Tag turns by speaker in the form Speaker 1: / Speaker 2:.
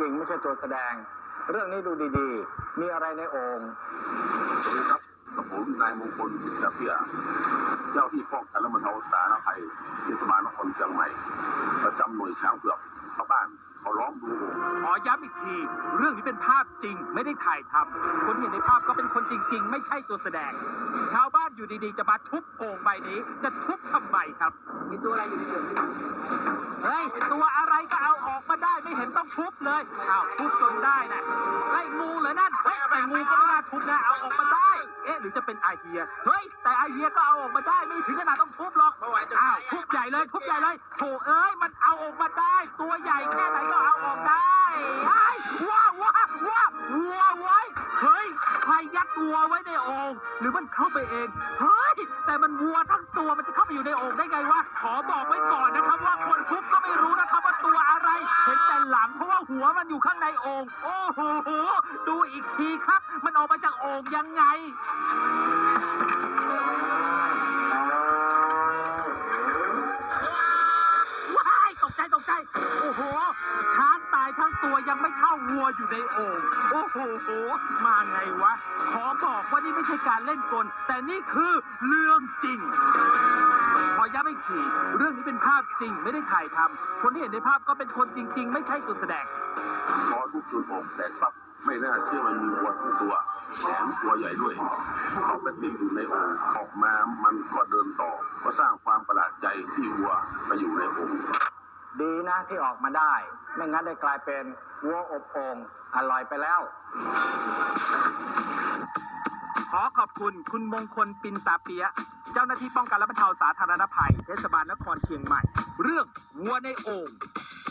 Speaker 1: จริงไม่ใช่ตัวแสดง เรื่องนี้ดูดีๆ มีอะไรในโอง
Speaker 2: สวัสดีครับกับผมนายมงคลจิตเพียเจ้าที่ป้องกันและบรรเทาสาธารณภัยเทศบาลนครเชียงใหม่ประจำหน่วยช้างเผือก ชาวบ้านเขาร้องดูโอ่ง
Speaker 3: ขอย้ำอีกที เรื่องนี้เป็นภาพจริงไม่ได้ถ่ายทำคนที่เห็นในภาพก็เป็นคนจริง ๆ ไม่ใช่ตัวแสดง ชาวบ้านอยู่ดีๆ จะมาทุบโอ่งใบนี้ จะทุบทำไมครับ มีตัวอะไรอยู่ในโอ่งเฮ้ยตัวอะไรก็เอาออกมาได้ไม่เห็นต้องทุบเลยอ้าวทุบจนได้นะไอ้ยงูเหรอนั่นเฮ้ยแต่งูก็ไม่น่าทุบนะเอาออกมาได้ เอ๊ะหรือจะเป็นไอเฮียเฮ้ยแต่ไอเฮียก็เอาออกมาได้ไม่ถึงขนาดต้องทุบหรอกอ้าวทุบใหญ่ เลยทุบใหญ่เลยโถเอ้ยมันเอาออกมาได้ ตัวใหญ่แค่ไหนก็เอาออกได้ไอ้ว้าวว้าวว้าววัวไว้เฮ้ยใครยัดวัวไว้ในโอ่งหรือมันเข้าไปเองเฮ้ยแต่มันวัวทั้งตัวมันจะเข้าไปอยู่ในโอ่งได้ไงวะขอบอกไว้ก่อนนะครับว่าคนทุบก็ไม่รู้นะครับว่าตัวอะไร เห็นแต่หลังเพราะว่าหัวมันอยู่ข้างในโอ่งโอ้โหดูอีกทีครับ มันออกมาจากโอ่งยังไง ตัวอยู่ในโอ่งโอ้โห มาไงวะ ขอบอกว่านี่ไม่ใช่การเล่นกล แต่นี่คือเรื่องจริง ขอย้ำอีกทีเรื่องนี้เป็นภาพจริงไม่ได้ถ่ายทำคนที่เห็นในภาพก็เป็นคนจริง ๆ ไม่ใช่ตัวแสดง
Speaker 2: พอทุกจุดโอ่งแตกปั๊บไม่น่าเชื่อมันมีวัวทั้งตัวแถมตัวใหญ่ด้วยเขาไปติดอยู่ในโอ่งออกมามันก็เดินต่อ ก็สร้างความประหลาดใจที่วัวไปอยู่ในโอ่ง
Speaker 1: ดี นะที่ออกมาได้ ไม่งั้นได้กลายเป็นวัวอบโอ่งอร่อยไปแล้ว
Speaker 3: ขอขอบคุณคุณมงคลปินตาเปียะเจ้าหน้าที่ป้องกันและบรรเทาสาธารณภัย เทศบาลนครเชียงใหม่ เรื่องวัวในโอ่ง